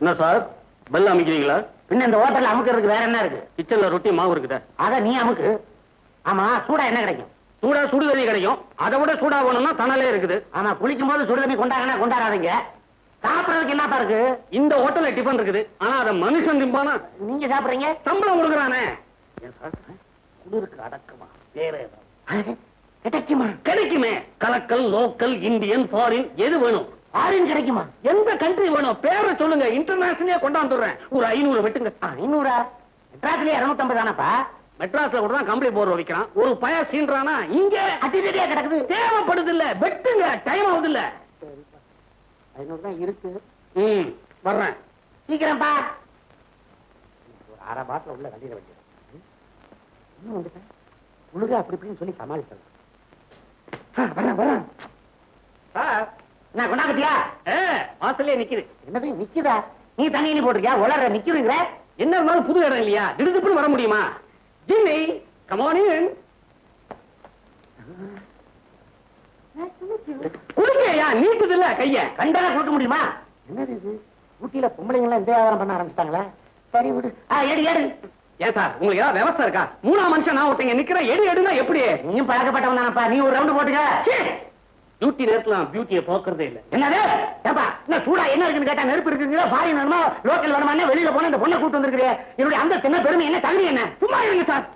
என்ன sir? Bell அமைக்கிறீங்களா? பின்ன இந்த ஹோட்டல்ல அமுக்கிறதுக்கு வேற என்ன இருக்கு? கிச்சன்ல ரொட்டி மாவு இருக்குதா. அத நீ அமுக்கு. ஆமா சூடா என்ன கிடைக்கும்? சூடா சுடு தண்ணி கிடைக்கும். அதை விட சூடா வேணும்னா தணலே இருக்குது. ஆமா குளிக்கும் போது சுடு தண்ணி கொண்டாங்கன்னா கொண்டாடாதீங்க. சாப்பிடறதுக்கு என்னப்பா இருக்கு? இந்த ஹோட்டல்ல டிஃபன் இருக்குது. ஆனா அத மனுஷன் திம்பானா? நீங்க சாப்பிடுறீங்க? சம்பளம் கொடுக்குறானே. குளிருக்கு அடக்கமா. வேற ஏதாவது. கிடைக்குமா? கிடைக்குமே. கலக்கல் லோக்கல் இந்தியன் ஃபாரின் எது வேணும்? ஆரின் கிடைக்குமா? எந்த கண்ட்ரி வேணும்? பேரை சொல்லுங்க. இன்டர்நேஷனலே கொண்டாந்துடுறேன். ஒரு ஐநூறு வெட்டுங்க. ஐநூறா? மெட்ராஸ்லயே இருநூத்தம்பது தானப்பா? மெட்ராஸ்ல கூட தான் கம்பளி போர் வைக்கிறான். ஒரு பய சீன்றானா இங்க அதிரடியா கிடக்குது. தேவைப்படுது இல்ல வெட்டுங்க. டைம் ஆகுது இல்ல ஐநூறு தான் இருக்கு. ம் வர்றேன். சீக்கிரம்ப்பா ஒரு அரை பாட்டில் உள்ள கட்டிட வச்சிருக்கேன் இன்னும் வந்துட்டேன் உழுக அப்படி இப்படின்னு சொல்லி சமாளிச்சிடலாம். வரேன் வரேன் சார் நான் கொண்டாக்கட்டியா ஏ வாசல்லே நிக்குது. என்னது நிக்குதா? நீ தண்ணி போட்டிருக்கியா? உலர நிக்குதுங்கிற? என்ன இருந்தாலும் புது இடம் இல்லையா? திடுதுப்புன்னு வர முடியுமா? ஜிம்மி கமானின் குடிங்கய்யா நீட்டுது இல்ல கைய. கண்டா கொடுக்க முடியுமா? என்னது இது? ஊட்டியில பொம்பளைங்க எல்லாம் இந்த வியாபாரம் பண்ண ஆரம்பிச்சிட்டாங்களா? சரி விடு. எடு எடு. ஏன் சார் உங்களுக்கு ஏதாவது விவசாயம் இருக்கா? மூணாம் மனுஷன் நான் ஒருத்தங்க நிக்கிறேன். எடு எடுனா எப்படி? நீயும் பழக்கப்பட்டவன் தானப்பா. நீ ஒரு ரவுண்டு போட்டுக்க. டியூட்டி நேரத்துல பியூட்டியை போக்குறதே இல்ல. என்னது? ஏப்பா என்ன சூடா என்ன இருக்குன்னு கேட்டா நெருப்பு இருக்குங்க ஃபாரின் வேணுமா? லோக்கல் வேணுமா? வெளியில போன இந்த பொண்ணை கூட்டு வந்திருக்கிறே என்னுடைய அந்த என்ன பெருமை என்ன தகுதி என்ன? சும்மா இருங்க சார்.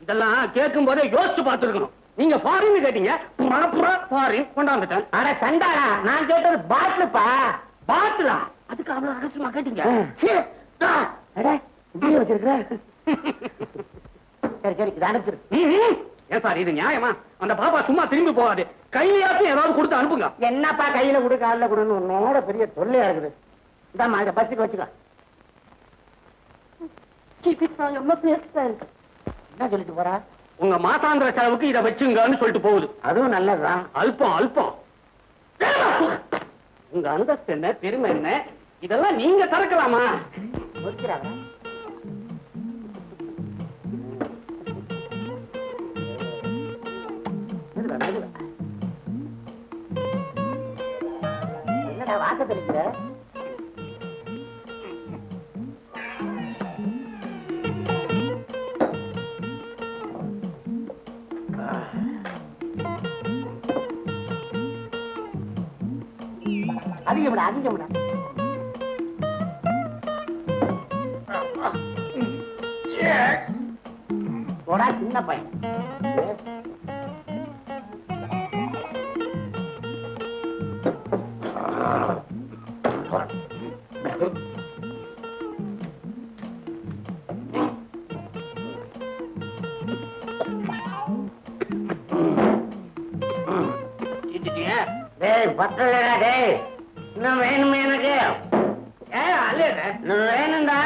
இதெல்லாம் கேட்கும் போதே யோசிச்சு பார்த்துருக்கணும். நீங்க ஃபாரின் கேட்டீங்க. புறப்புற ஃபாரின் கொண்டாந்துட்டேன். அட சண்டாடா நான் கேட்டது பாட்டிலுப்பா பாட்டுலா அதுக்கு அவ்வளவு ரகசியமா கேட்டீங்க? அட இப்படியே வச்சிருக்கிற? சரி சரி இதை அனுப்பிச்சிரு. ஏன் சார் இது நியாயமா? அந்த பாப்பா சும்மா திரும்பி போகாது. கையிலாச்சும் ஏதாவது கொடுத்து அனுப்புங்க. என்னப்பா கையில கொடு காலில் கொடுன்னு உன்னோட பெரிய தொல்லையா இருக்குது. இந்தாம்மா இதை பஸ்ஸுக்கு வச்சுக்கோ. என்ன சொல்லிட்டு போறா? உங்க மாசாந்திர செலவுக்கு இதை வச்சுங்கன்னு சொல்லிட்டு போகுது. அதுவும் நல்லதுதான். அல்பம் அல்பம். உங்க அந்தஸ்து என்ன பெருமை என்ன? இதெல்லாம் நீங்க திறக்கலாமா? ஒதுக்கிறாங்க என்னடா வாச தெளிக்கிற அதிகம்டா அதிகம்டா. போடா சின்ன பையன். டேய் பத்தலடா டேய். இன்னும் வேணுமே எனக்கு? ஏன் அழுற? இன்னும் வேணும்டா.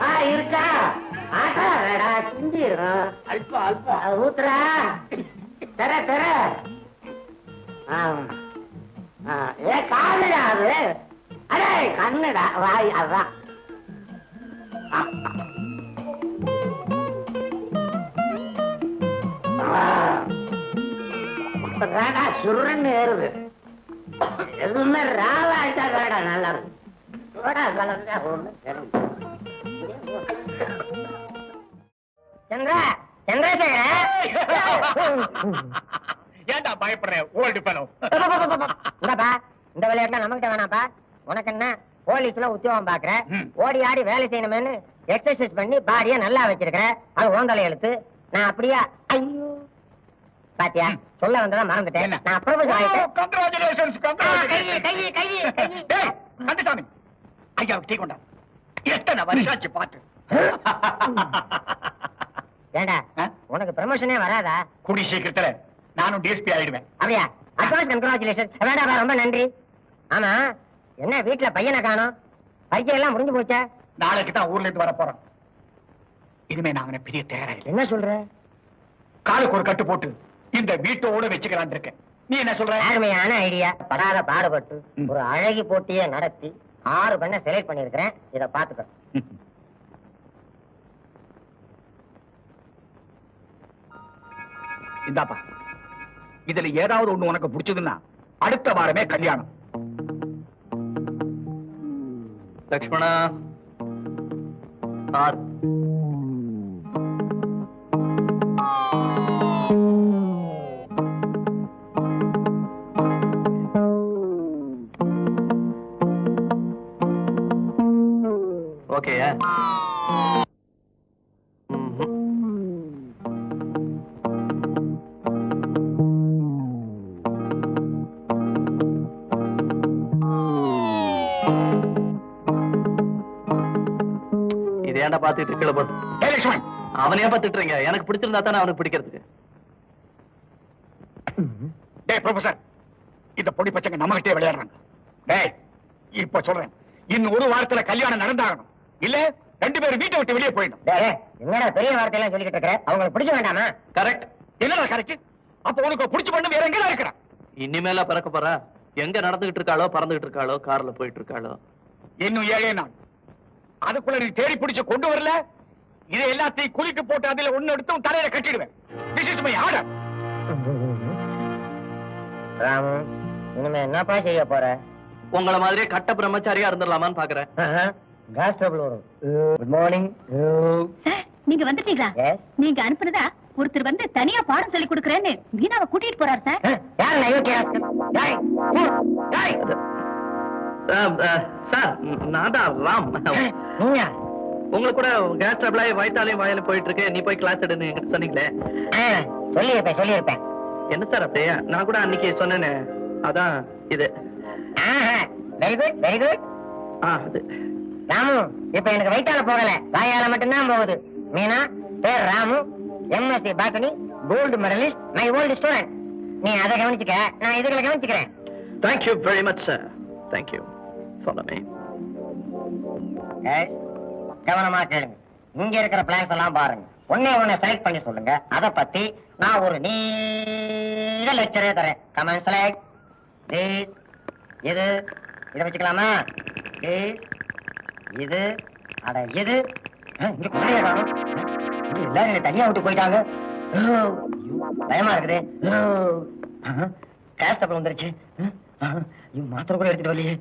ஆ இருக்கா? ஆட்டாடா சிந்திரும். அல்பம் அல்பம் ஊத்துறா. தர தர. ஆ. ஏ காலுடா அது. அடே கண்ணுடா வாய் அதான். ஆ, சுருன்னு ஏறுது. எதுவுமே ராவாயிட்டா தாடா நல்லா இருக்கு சோடா கலந்தா ஒண்ணு தெரியும் சந்திரா சந்திரசேகர ஏன்டா பயப்படுற ஓல்டு பெலோ இந்தப்பா இந்த விளையாட்டுல நம்மகிட்ட வேணாப்பா. உனக்கு என்ன போலீஸ்ல உத்தியோகம் பாக்குற. ஓடி ஆடி வேலை செய்யணுமேனு எக்ஸசைஸ் பண்ணி பாடிய நல்லா வச்சிருக்கிற அது ஓந்தலை எழுத்து. நான் அப்படியா? ஐயோ. பாத்தியா? ம். சொல்ல வந்ததா மறந்துட்டேன். என்ன? நான் ப்ரொபோஸ் ஆயிட்டேன். கங்க்ராச்சுலேஷன்ஸ் கையை கையை கையை கையை. கண்டுசாமி ஐயா டீ கொண்டா. எத்தனை வருஷாச்சு பார்த்து. ஏண்டா? உனக்கு ப்ரமோஷனே வராதா? குடி சீக்கிரத்துல. நானும் டிஎஸ்பி ஆயிடுவேன். அப்படியா? அட்வான்ஸ் கங்க்ராச்சுலேஷன் வேண்டாப்பா ரொம்ப நன்றி. ஆமா என்ன வீட்டுல பையனை காணோம்? பையன் எல்லாம் முடிஞ்சு போச்சா? நாளைக்கு தான் ஊர்ல இருந்து வர போறோம் இனிமே நான் அவனை பிரிய தயாராயில்லை. என்ன சொல்ற? காலுக்கு ஒரு கட்டு போட்டு இந்த வீட்டோட வச்சுக்கலான் இருக்கேன். நீ என்ன சொல்ற? அருமையான ஐடியா படாத பாடுபட்டு. ஒரு அழகி போட்டியை நடத்தி ஆறு பெண்ணை செலக்ட் பண்ணிருக்கிறேன் இத பாத்துக்க இந்தாப்பா. இதுல ஏதாவது ஒண்ணு உனக்கு பிடிச்சதுன்னா அடுத்த வாரமே கல்யாணம். லக்ஷ்மணா ஆர் ஓகேயா? இது ஏன்டா பாத்துட்டு கீழே போட்டு ஏய், லட்சுமண் அவனையே பாத்துட்டு இருக்கீங்க எனக்கு பிடிச்சிருந்தா தானே அவனுக்கு பிடிக்கிறதுக்கு. டேய் ப்ரொஃபசர் இந்த பொடி பசங்க நம்ம கிட்டே விளையாடுறாங்க. டேய் இப்ப சொல்றேன். இன்னும் ஒரு வாரத்துல கல்யாணம் நடந்தாகணும். இல்ல ரெண்டு பேரும் வீட்டை விட்டு வெளியே போயிடும் என்னடா பெரிய வார்த்தையெல்லாம் சொல்லிக்கிட்டு இருக்கிற? அவங்களுக்கு பிடிக்க வேண்டாமா? கரெக்ட் என்னடா கரெக்ட் அப்ப உனக்கு பிடிச்ச பண்ணு வேற எங்கடா இருக்கிறான் இனிமேலா பிறக்க போறா? எங்க நடந்துகிட்டு இருக்காளோ பறந்துகிட்டு இருக்காளோ கார்ல போயிட்டு இருக்காளோ? இன்னும் ஏழே நாள். அதுக்குள்ள நீ தேடி பிடிச்சு கொண்டு வரல? இதை எல்லாத்தையும் குளிக்கு போட்டு அதுல ஒண்ணு எடுத்து உன் தலையில கட்டிடுவேன். This is my order Ramu இனிமே என்னப்பா செய்ய போற? உங்களை மாதிரியே கட்ட பிரம்மச்சாரியா இருந்துடலாமான்னு பாக்குறேன். கேஸ் ட்ரபிள் வரும். குட் மார்னிங் நீங்க வந்துட்டீங்களா? நீங்க அனுப்புனதா? ஒருத்தர் வந்து தனியா பாடம் சொல்லி கொடுக்கறேன்னு மீனாவை கூட்டிட்டு போறாரு சார். யார் சார் நான் தான் ராம். நீயா? உங்களுக்கு கூட கேஸ் ட்ரபிளாயி வயிற்றாலையும் வாயில போயிட்டு இருக்கு நீ போய் கிளாஸ் எடுன்னு என்கிட்ட சொன்னீங்களே. சொல்லியிருப்பேன் சொல்லியிருப்பேன். என்ன சார் அப்படியே நான் கூட அன்னைக்கு சொன்னேனே. அதான் இது. வெரி குட் வெரி குட் ஆ அது. ராமு இப்ப எனக்கு வயிற்றால போகல. வாயால மட்டும்தான் போகுது. மீனா பேர் Ramu MSc botany gold medalist my old student நீ அதை கவனிச்சுக்க நான் இதுகளை கவனிச்சுக்கிறேன். Thank you very much sir thank you follow கவனமா கேளுங்க இங்க இருக்கிற பிளான்ஸ் எல்லாம் பாருங்க. ஒன்னே ஒன்னு செலக்ட் பண்ணி சொல்லுங்க. அத பத்தி நான் ஒரு நீண்ட லெக்சரே தரேன். கமெண்ட் செலக்ட் இது. இதை வச்சுக்கலாமா? This, இது. அட இது. இங்க எல்லாரும் தனியா விட்டு போயிட்டாங்க. பயமா இருக்குது. கேஸ்டபிள் வந்துருச்சு. ஆஹா, மாத்திரை கூட எடுத்துட்டு வரலையே.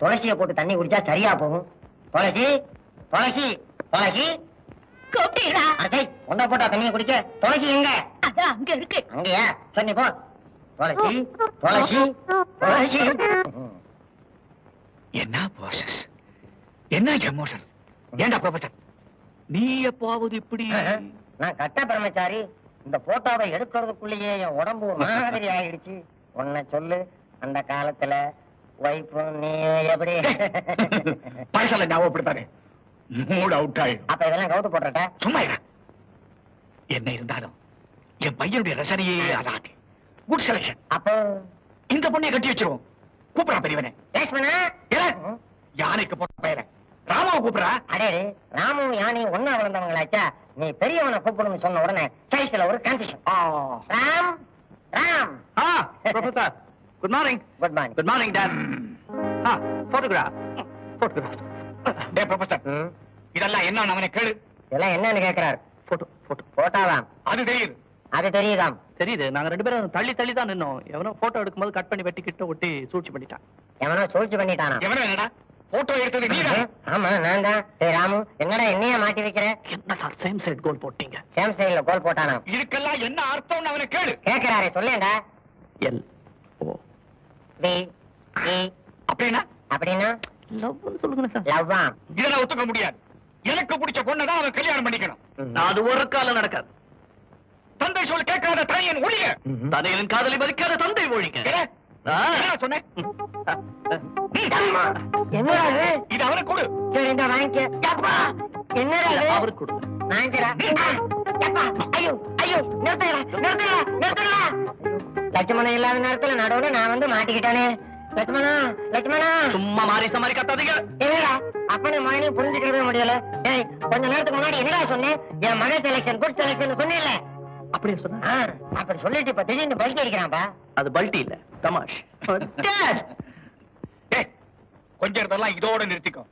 துளசியை போட்டு தண்ணி குடிச்சா சரியா போகும். துளசி துளசி துளசி. கூப்பிட்டீங்களா? அடே உண்டை போட்டா தண்ணியை குடிக்க. துளசி எங்க? அதான் அங்க இருக்கு. அங்கயா? சரி போ. துளசி துளசி துளசி. என்ன ப்ராசஸ் என்ன எமோஷன் ஏண்டா ப்ரொஃபசர் நீ எப்பாவது இப்படி நான் கட்ட பிரம்மச்சாரி. இந்த போட்டோவை எடுக்கிறதுக்குள்ளேயே என் உடம்பு மாதிரி ஆயிடுச்சு. உன்னை சொல்லு அந்த காலத்துல வைப்பும் நீ எப்படி பழசால ஞாபகப்படுத்தாரு மூட் அவுட் அப்ப இதெல்லாம் கவுத்து போட்டுறட்டா? சும்மா. என்ன இருந்தாலும் என் பையனுடைய ரசனையே அலாது குட் செலக்ஷன் அப்போ? இந்த பொண்ணைய கட்டி வச்சிருவோம். கூப்பிடா பெரியவனே. யானைக்கு போட்ட பெயரை ராமாவை கூப்பிடா அடே ராமு யானையும் ஒன்னா வளர்ந்தவங்களாச்சா? நீ பெரியவனை கூப்பிடணும்னு சொன்ன உடனே சைஸ்ல ஒரு கன்ஃபியூஷன் ராம் ராம். ஆ professor good morning good morning good morning dad ah photograph photograph டே ப்ரொஃபசர் இதெல்லாம் என்ன அவனை கேளு. இதெல்லாம் என்னன்னு கேக்குறாரு போட்டோ போட்டோ போட்டாவாம் அது தெரியுது. அது தெரியுதாம். தெரியுது. நாங்க ரெண்டு பேரும் தள்ளி தள்ளி தான் நின்னோம். எவனோ போட்டோ எடுக்கும்போது கட் பண்ணி வெட்டி கிட்ட ஒட்டி சூழ்ச்சி பண்ணிட்டான். எவனோ சூழ்ச்சி பண்ணிட்டானா? எவன என்னடா? போட்டோ எடுத்தது நீதான் ஆமா நான் தான். டேய் ராமு என்னடா என்னைய மாட்டி வைக்கிற? என்ன சார் சேம் சைட் கோல் போட்டீங்க. சேம் ஸ்டைல்ல கோல் போட்டானா? இதுக்கெல்லாம் என்ன அர்த்தம்னு அவனை கேளு. கேக்குறாரே சொல்லேன்டா. எல் பி இ அப்படின்னா? அப்படின்னா? லவ்னு சொல்லுங்க சார். லவ்வா? இதெல்லாம் ஒத்துக்க முடியாது. எனக்கு பிடிச்ச பொண்ணை தான் அவன் கல்யாணம் பண்ணிக்கணும். அது ஒரு காலம் நடக்காது. தந்தை சொல் கேட்காத தாயன் ஒழிய தனையனின் காதலை மதிக்காத தந்தை ஒழிங்க சொன்னேன்? என்னடா இது அவனுக்கு கொடு. சரி இந்த வாங்கிக்க. அப்பா! என்னடா அவருக்கு கொடுங்க வாங்கிக்கிறா. அப்பா ஐயோ ஐயோ நிறுத்துங்கடா நிறுத்துங்கடா நிறுத்துங்கடா. லட்சுமணன் இல்லாத நேரத்துல நடுவுல நான் வந்து மாட்டிக்கிட்டானே. லட்சுமணா லட்சுமணா. சும்மா மாறி சமாரி கத்தாதீங்க. என்னடா? அப்பனே மகனையும் புரிஞ்சுக்கவே முடியல. ஏய் கொஞ்ச நேரத்துக்கு முன்னாடி என்னடா சொன்னேன்? என் மகன் செலக்ஷன் குட் செலக்ஷன் சொன்னேன்ல. அப்படியே சொன்னா? அப்படி சொல்லிட்டு இப்ப திடீர்னு பல்டி அடிக்கிறான்பா. அது பல்டி இல்ல தமாஷ். Dad, டேய், கொஞ்சம் இதெல்லாம் இதோட நிறுத்திக்கோ.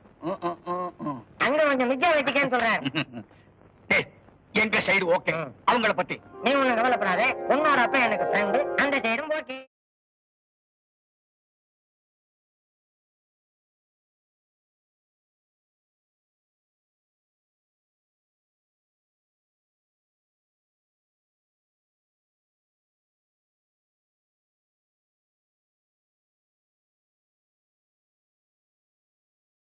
அங்க கொஞ்சம் மிச்சம் வச்சுக்கேன்னு சொல்றேன் டேய், எங்க சைடு ஓகே. அவங்கள பத்தி. நீ ஒண்ணு கவலைப்படாத. உன்னோட அப்பா எனக்கு ஃப்ரெண்டு அந்த சைடும் ஓகே